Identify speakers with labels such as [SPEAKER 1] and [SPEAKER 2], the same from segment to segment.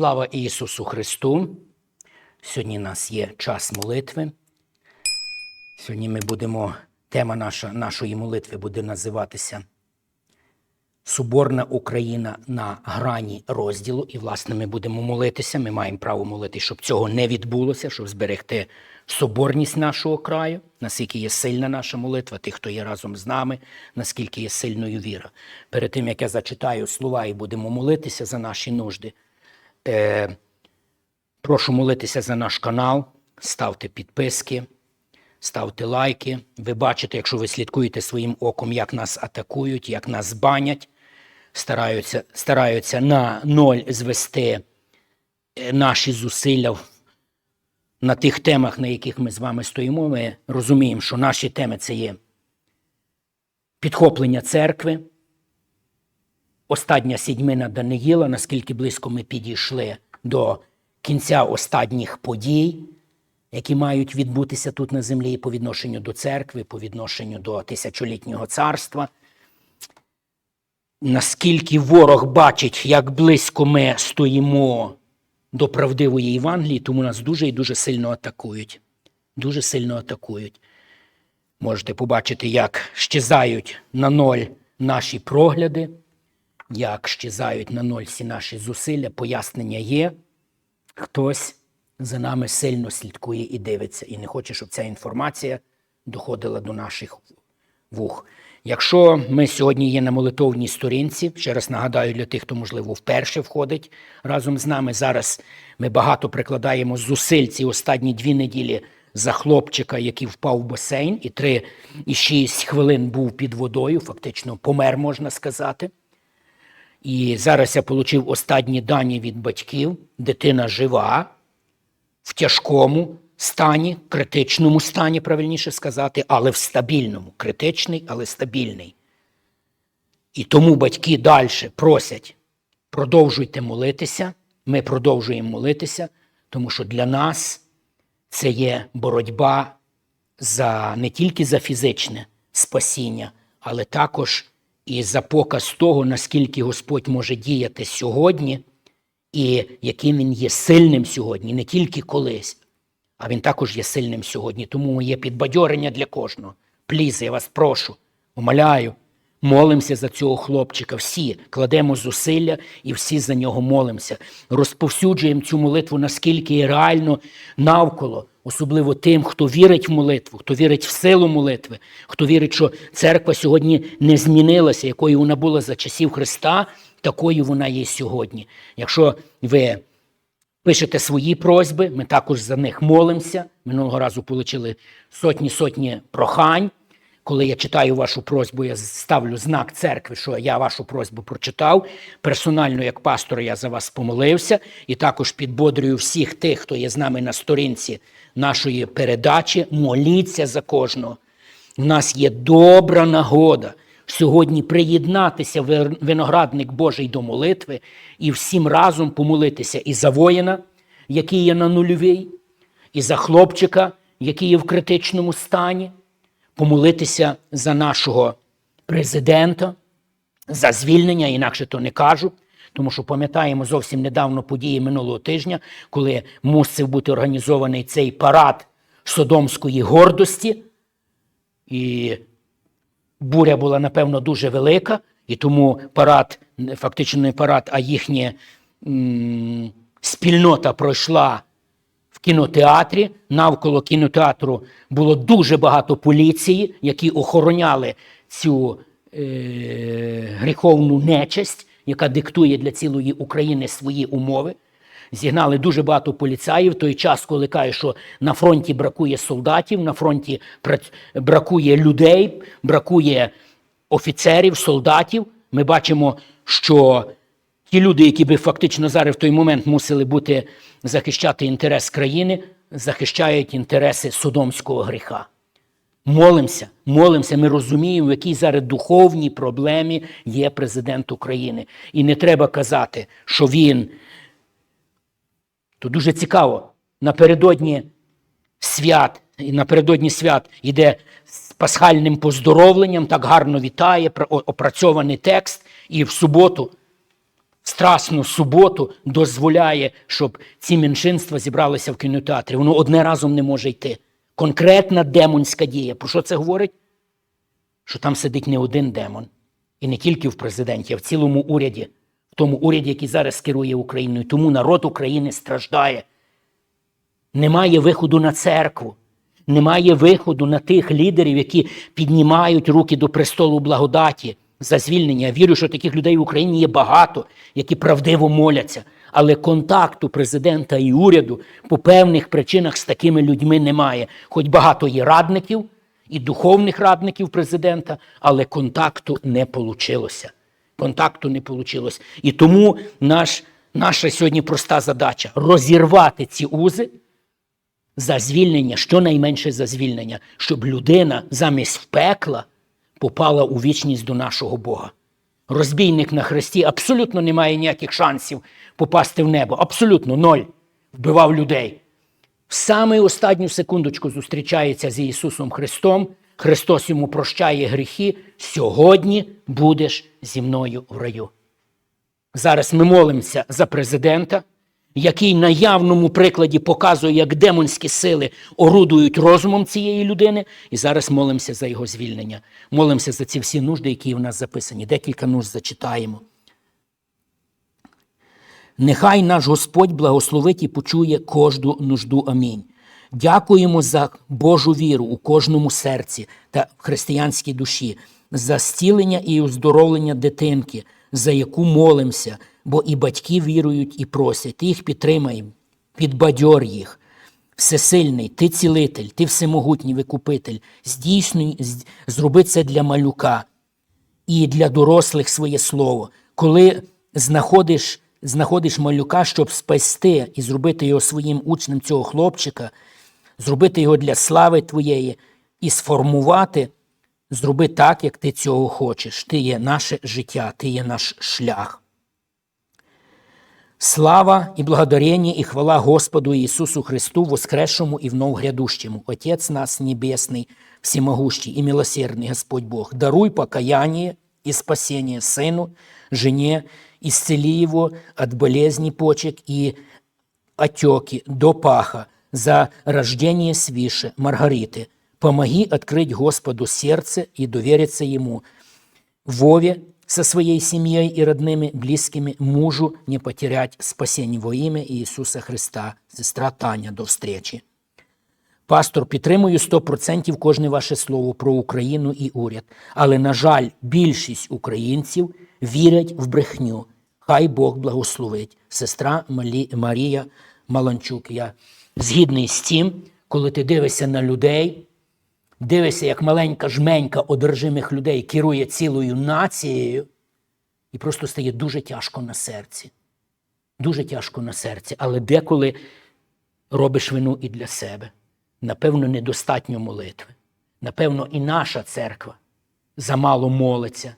[SPEAKER 1] Слава Ісусу Христу! Сьогодні у нас є час молитви. Сьогодні ми будемо, тема наша, нашої молитви буде називатися Соборна Україна на грані розділу. І, власне, ми будемо молитися. Ми маємо право молити, щоб цього не відбулося, щоб зберегти соборність нашого краю, наскільки є сильна наша молитва, тих, хто є разом з нами, наскільки є сильною віра. Перед тим, як я зачитаю слова і будемо молитися за наші нужди. Е, прошу молитися за наш канал, ставте підписки, ставте лайки. Ви бачите, якщо ви слідкуєте своїм оком, як нас атакують, як нас банять, стараються, стараються на ноль звести е, наші зусилля на тих темах, на яких ми з вами стоїмо. Ми розуміємо, що наші теми це є підхоплення церкви, остання сідьмина Даниїла, наскільки близько ми підійшли до кінця останніх подій, які мають відбутися тут на землі по відношенню до церкви, по відношенню до тисячолітнього царства. Наскільки ворог бачить, як близько ми стоїмо до правдивої Євангелії, тому нас дуже і дуже сильно атакують. Дуже сильно атакують. Можете побачити, як щезають на ноль наші прогляди, як щезають на ноль всі наші зусилля, пояснення є. Хтось за нами сильно слідкує і дивиться, і не хоче, щоб ця інформація доходила до наших вух. Якщо ми сьогодні є на молитовній сторінці, ще раз нагадаю для тих, хто, можливо, вперше входить разом з нами. Зараз ми багато прикладаємо зусиль ці останні дві неділі за хлопчика, який впав в басейн, і три і шість хвилин був під водою, фактично помер, можна сказати. І зараз я отримав останні дані від батьків. Дитина жива, в тяжкому стані, критичному стані, правильніше сказати, але в стабільному. Критичний, але стабільний. І тому батьки далі просять, продовжуйте молитися. Ми продовжуємо молитися, тому що для нас це є боротьба за не тільки за фізичне спасіння, але також і за показ того, наскільки Господь може діяти сьогодні, і яким він є сильним сьогодні, не тільки колись, а він також є сильним сьогодні. Тому є підбадьорення для кожного. Пліз, я вас прошу, умоляю, молимося за цього хлопчика. Всі кладемо зусилля і всі за нього молимося. Розповсюджуємо цю молитву наскільки реально навколо, особливо тим, хто вірить в молитву, хто вірить в силу молитви, хто вірить, що церква сьогодні не змінилася, якою вона була за часів Христа, такою вона є сьогодні. Якщо ви пишете свої просьби, ми також за них молимося. Минулого разу отримали сотні-сотні прохань. Коли я читаю вашу просьбу, я ставлю знак церкви, що я вашу просьбу прочитав. Персонально, як пастор, я за вас помолився і також підбодрюю всіх тих, хто є з нами на сторінці нашої передачі. Моліться за кожного. У нас є добра нагода сьогодні приєднатися виноградник Божий до молитви і всім разом помолитися і за воїна, який є на нульовій, і за хлопчика, який є в критичному стані, помолитися за нашого президента, за звільнення, інакше то не кажу. Тому що пам'ятаємо зовсім недавно події минулого тижня, коли мусив бути організований цей парад содомської гордості, і буря була, напевно, дуже велика, і тому парад, фактично не парад, а їхня м, спільнота пройшла кінотеатрі. Навколо кінотеатру було дуже багато поліції, які охороняли цю е, гріховну нечисть, яка диктує для цілої України свої умови. Зігнали дуже багато поліцаїв той час, коли каже, що на фронті бракує солдатів, на фронті бракує людей, бракує офіцерів, солдатів. Ми бачимо, що ті люди, які би фактично зараз в той момент мусили бути захищати інтерес країни, захищають інтереси содомського гріха. Молимося, молимося. Ми розуміємо, в якій зараз духовній проблемі є президент України. І не треба казати, що він то дуже цікаво. Напередодні свят, і напередодні свят йде з пасхальним поздоровленням, так гарно вітає, опрацьований текст, і в суботу страсну суботу дозволяє, щоб ці меншинства зібралися в кінотеатрі. Воно одне разом не може йти. Конкретна демонська дія. Про що це говорить? Що там сидить не один демон. І не тільки в президенті, а в цілому уряді, в тому уряді, який зараз керує Україною. Тому народ України страждає. Немає виходу на церкву, немає виходу на тих лідерів, які піднімають руки до престолу благодаті за звільнення. Я вірю, що таких людей в Україні є багато, які правдиво моляться. Але контакту президента і уряду по певних причинах з такими людьми немає. Хоч багато є радників і духовних радників президента, але контакту не вийшло. Контакту не вийшло. І тому наш, наша сьогодні проста задача розірвати ці узи за звільнення, щонайменше за звільнення, щоб людина замість пекла попала у вічність до нашого Бога. Розбійник на хресті абсолютно не має ніяких шансів попасти в небо. Абсолютно ноль. Вбивав людей. В саме останню секундочку зустрічається з Ісусом Христом. Христос йому прощає гріхи. Сьогодні будеш зі мною в раю. Зараз ми молимося за президента, який на явному прикладі показує, як демонські сили орудують розумом цієї людини. І зараз молимося за його звільнення. Молимося за ці всі нужди, які в нас записані. Декілька нужд зачитаємо. Нехай наш Господь благословить і почує кожну нужду. Амінь. Дякуємо за Божу віру у кожному серці та християнській душі, за зцілення і оздоровлення дитинки, за яку молимося, бо і батьки вірують і просять. Ти їх підтримай, підбадьор їх. Всесильний, ти цілитель, ти всемогутній викупитель. Здійснюй, зроби це для малюка і для дорослих своє слово. Коли знаходиш, знаходиш малюка, щоб спасти і зробити його своїм учнем цього хлопчика, зробити його для слави твоєї і сформувати, зроби так, як ти цього хочеш. Ти є наше життя, ти є наш шлях. Слава и благодарение и хвала Господу Иисусу Христу, воскресшему и вновь грядущему. Отец нас небесный, всемогущий и милосердный Господь Бог, даруй покаяние и спасение сыну, жене, исцели его от болезни почек и отеки до паха за рождение свыше Маргариты. Помоги открыть Господу сердце и довериться Ему. Вове со своей семьей и родными, близкими, мужу не потерять спасение во имя Иисуса Христа. Сестра Таня, до встречи. Пастор, підтримую 100% кожне ваше слово про Україну і уряд. Але, на жаль, більшість українців вірять в брехню. Хай Бог благословить. Сестра Марія Маланчук. Я згідний з тим, коли ти дивишся на людей, дивишся, як маленька жменька одержимих людей керує цілою нацією, і просто стає дуже тяжко на серці. Дуже тяжко на серці, але деколи робиш вину і для себе. Напевно, недостатньо молитви. Напевно, і наша церква замало молиться,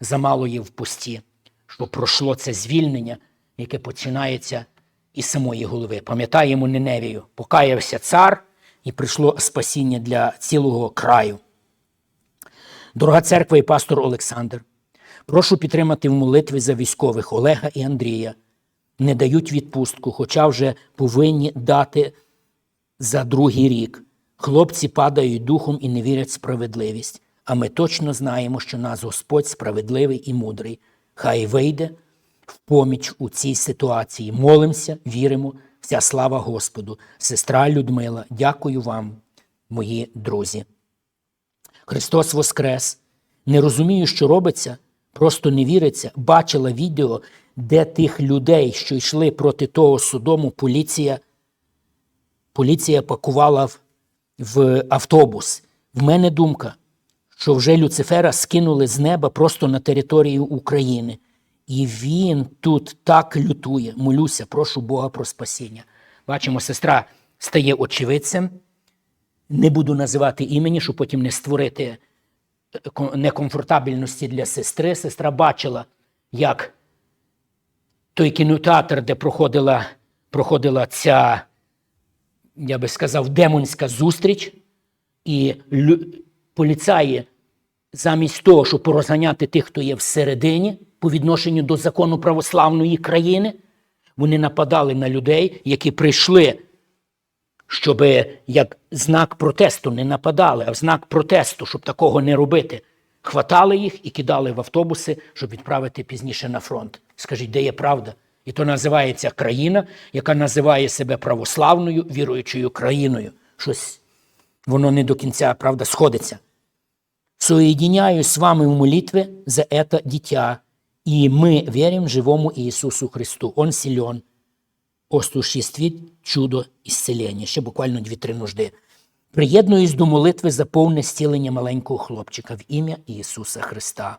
[SPEAKER 1] замало є в пості, що пройшло це звільнення, яке починається із самої голови. Пам'ятаємо Ниневію, покаявся цар і прийшло спасіння для цілого краю. Дорога церква і пастор Олександр, прошу підтримати в молитві за військових Олега і Андрія. Не дають відпустку, хоча вже повинні дати за другий рік. Хлопці падають духом і не вірять в справедливість. А ми точно знаємо, що нас Господь справедливий і мудрий. Хай вийде в поміч у цій ситуації. Молимося, віримо, вся слава Господу. Сестра Людмила, дякую вам, мої друзі. Христос Воскрес. Не розумію, що робиться, просто не віриться. Бачила відео, де тих людей, що йшли проти того судому, поліція поліція пакувала в, в автобус. В мене думка, що вже Люцифера скинули з неба просто на територію України. І він тут так лютує. Молюся, прошу Бога про спасіння. Бачимо, сестра стає очевидцем. Не буду називати імені, щоб потім не створити е, некомфортабельності для сестри. Сестра бачила, як той кінотеатр, де проходила, проходила ця я би сказав, демонська зустріч, і поліцаї замість того, щоб порозганяти тих, хто є всередині, по відношенню до закону православної країни. Вони нападали на людей, які прийшли, щоб як знак протесту не нападали, а в знак протесту, щоб такого не робити. Хватали їх і кидали в автобуси, щоб відправити пізніше на фронт. Скажіть, де є правда? І то називається країна, яка називає себе православною віруючою країною. Щось воно не до кінця, правда, сходиться. Соединяюсь с вами в молитве за это дитя, и мы верим живому Иисусу Христу. Он силен осуществить чудо ісцелення. Ще буквально дві-три нужди. Приєднуюсь до молитви за повне зцілення маленького хлопчика в ім'я Ісуса Христа.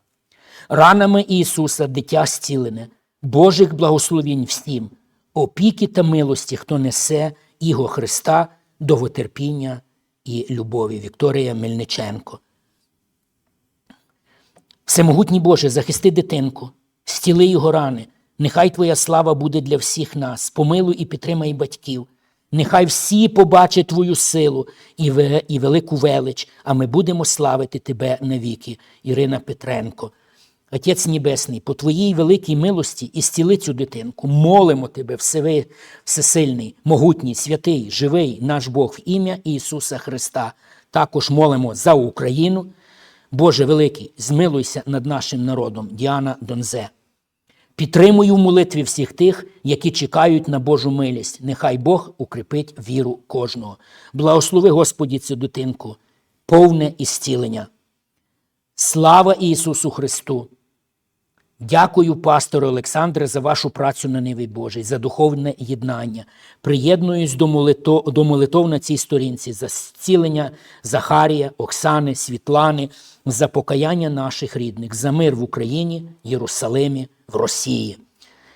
[SPEAKER 1] Ранами Ісуса дитя зцілене, Божих благословінь всім, опіки та милості, хто несе Іго Христа, довготерпіння і любові. Вікторія Мельниченко. Всемогутній Боже, захисти дитинку, стіли його рани. Нехай Твоя слава буде для всіх нас. Помилуй і підтримай батьків. Нехай всі побачать Твою силу і, велику велич, а ми будемо славити Тебе навіки. Ірина Петренко. Отець Небесний, по Твоїй великій милості і стіли цю дитинку. Молимо Тебе, всеви, всесильний, могутній, святий, живий наш Бог в ім'я Ісуса Христа. Також молимо за Україну. Боже великий, змилуйся над нашим народом. Діана Донзе. Підтримую в молитві всіх тих, які чекають на Божу милість. Нехай Бог укріпить віру кожного. Благослови Господі цю дитинку, повне ісцілення. Слава Ісусу Христу! Дякую, пастору Олександре, за вашу працю на Ниві Божій, за духовне єднання. Приєднуюсь до, молито, до молитов на цій сторінці за зцілення Захарія, Оксани, Світлани, за покаяння наших рідних, за мир в Україні, Єрусалимі, в Росії.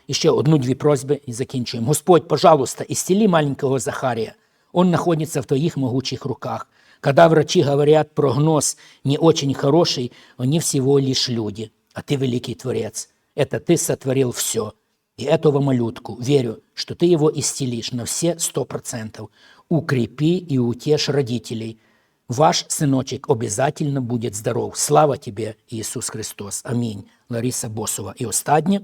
[SPEAKER 1] І ще одну-дві просьби і закінчуємо. Господь, пожалуйста, исцели маленького Захария. Он находится в Твоих могучих руках. Когда врачи говорят, прогноз не очень хороший, они всего лишь люди, а Ты великий Творец. Это Ты сотворил все. И этого малютку, верю, что Ты его исцелишь на все сто процентов. Укрепи и утешь родителей. Ваш сыночек обязательно будет здоров. Слава Тебе, Иисус Христос. Аминь. Лариса Босова. І останнє.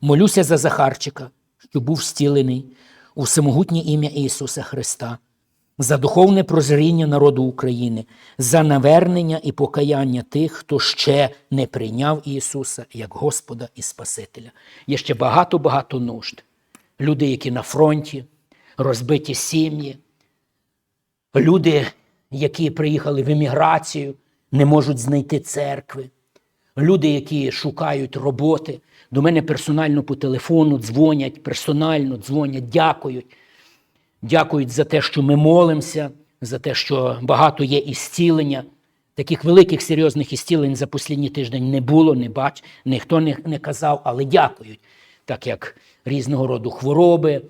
[SPEAKER 1] Молюся за Захарчика, що був стілений у всемогутнє ім'я Ісуса Христа, За духовне прозріння народу України, за навернення і покаяння тих, хто ще не прийняв Ісуса як Господа і Спасителя. Є ще багато-багато нужд. Люди, які на фронті, розбиті сім'ї, люди, які приїхали в еміграцію, не можуть знайти церкви, люди, які шукають роботи, до мене персонально по телефону дзвонять, персонально дзвонять, дякують. Дякують за те, що ми молимося, за те, що багато є ісцілення. Таких великих серйозних ісцілень за останній тиждень не було, не бач, ніхто не, не казав, але дякують. Так як різного роду хвороби,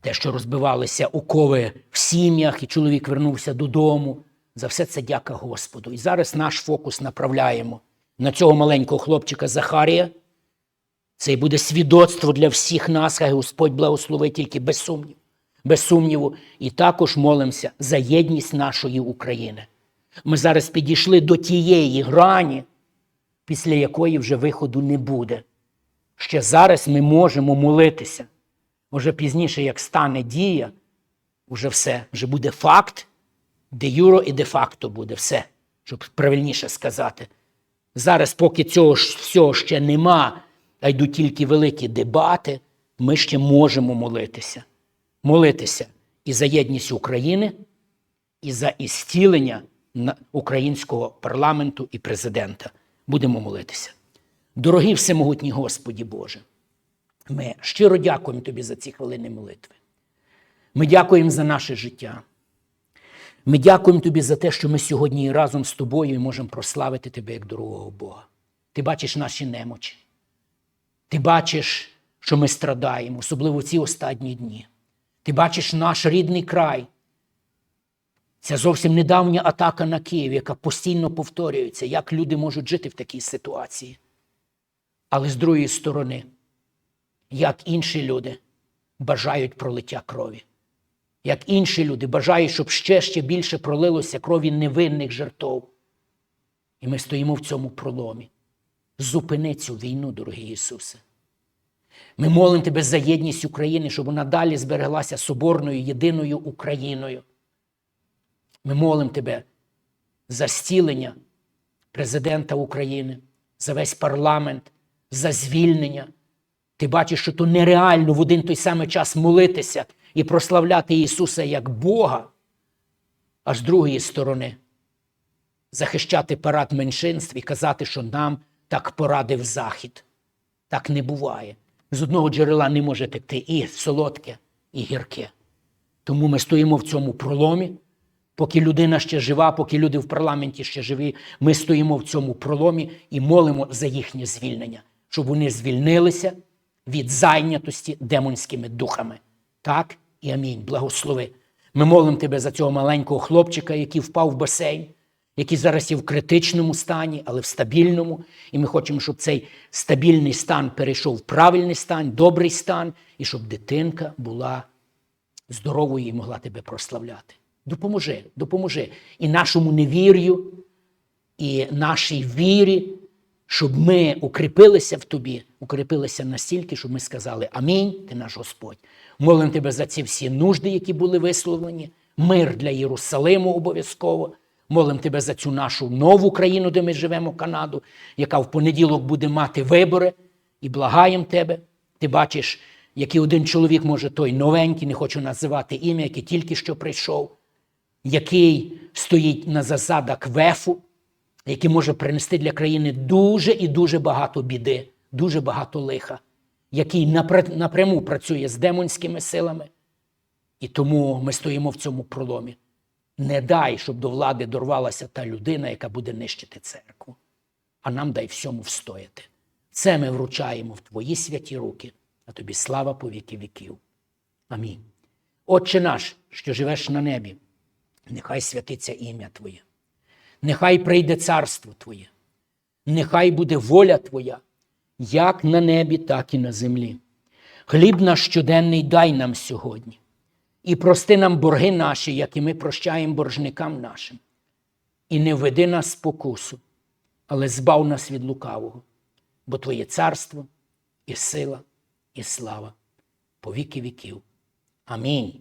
[SPEAKER 1] те, що розбивалися окови в сім'ях, і чоловік вернувся додому. За все це дяка Господу. І зараз наш фокус направляємо на цього маленького хлопчика Захарія. Це і буде свідоцтво для всіх нас, хай Господь благословить тільки без сумніву. Без сумніву. І також молимося за єдність нашої України. Ми зараз підійшли до тієї грані, після якої вже виходу не буде. Ще зараз ми можемо молитися. Може пізніше, як стане дія, вже все, вже буде факт, де юро і де факто буде все, щоб правильніше сказати. Зараз, поки цього всього ще нема, а йдуть тільки великі дебати, ми ще можемо молитися. Молитися і за єдність України, і за ісцілення на- українського парламенту і президента. Будемо молитися. Дорогий всемогутній Господі Боже, ми щиро дякуємо Тобі за ці хвилини молитви. Ми дякуємо за наше життя. Ми дякуємо Тобі за те, що ми сьогодні разом з тобою можемо прославити Тебе як дорогого Бога. Ти бачиш наші немочі. Ти бачиш, що ми страдаємо, особливо в ці останні дні. Ти бачиш наш рідний край. Це зовсім недавня атака на Київ, яка постійно повторюється, як люди можуть жити в такій ситуації. Але з другої сторони, як інші люди бажають пролиття крові. Як інші люди бажають, щоб ще ще більше пролилося крові невинних жертв. І ми стоїмо в цьому проломі. Зупини цю війну, дорогий Ісусе. Ми молимо Тебе за єдність України, щоб вона далі збереглася соборною, єдиною Україною. Ми молимо Тебе за стілення президента України, за весь парламент, за звільнення. Ти бачиш, що то нереально в один той самий час молитися і прославляти Ісуса як Бога, а з другої сторони захищати парад меншинств і казати, що нам так порадив Захід. Так не буває. З одного джерела не може текти і солодке, і гірке. Тому ми стоїмо в цьому проломі. Поки людина ще жива, поки люди в парламенті ще живі, ми стоїмо в цьому проломі і молимо за їхнє звільнення, щоб вони звільнилися від зайнятості демонськими духами. Так і амінь. Благослови. Ми молимо тебе за цього маленького хлопчика, який впав в басейн, який зараз є в критичному стані, але в стабільному. І ми хочемо, щоб цей стабільний стан перейшов в правильний стан, добрий стан, і щоб дитинка була здоровою і могла тебе прославляти. Допоможи, допоможи і нашому невір'ю, і нашій вірі, щоб ми укріпилися в тобі, укріпилися настільки, щоб ми сказали Амінь, ти наш Господь. Молимо тебе за ці всі нужди, які були висловлені, мир для Єрусалиму обов'язково. Молимо тебе за цю нашу нову країну, де ми живемо, Канаду, яка в понеділок буде мати вибори, і благаємо тебе. Ти бачиш, який один чоловік, може, той новенький, не хочу називати ім'я, який тільки що прийшов, який стоїть на засадах ВЕФу, який може принести для країни дуже і дуже багато біди, дуже багато лиха, який напряму працює з демонськими силами. І тому ми стоїмо в цьому проломі. Не дай, щоб до влади дорвалася та людина, яка буде нищити церкву. А нам дай всьому встояти. Це ми вручаємо в Твої святі руки, а тобі слава по віки віків. Амінь. Отче наш, що живеш на небі, нехай святиться ім'я Твоє, нехай прийде царство Твоє, нехай буде воля Твоя, як на небі, так і на землі. Хліб наш щоденний дай нам сьогодні, і прости нам борги наші, як і ми прощаємо боржникам нашим. І не введи нас спокусу, але збав нас від лукавого, бо Твоє царство і сила, і слава по віки віків. Амінь.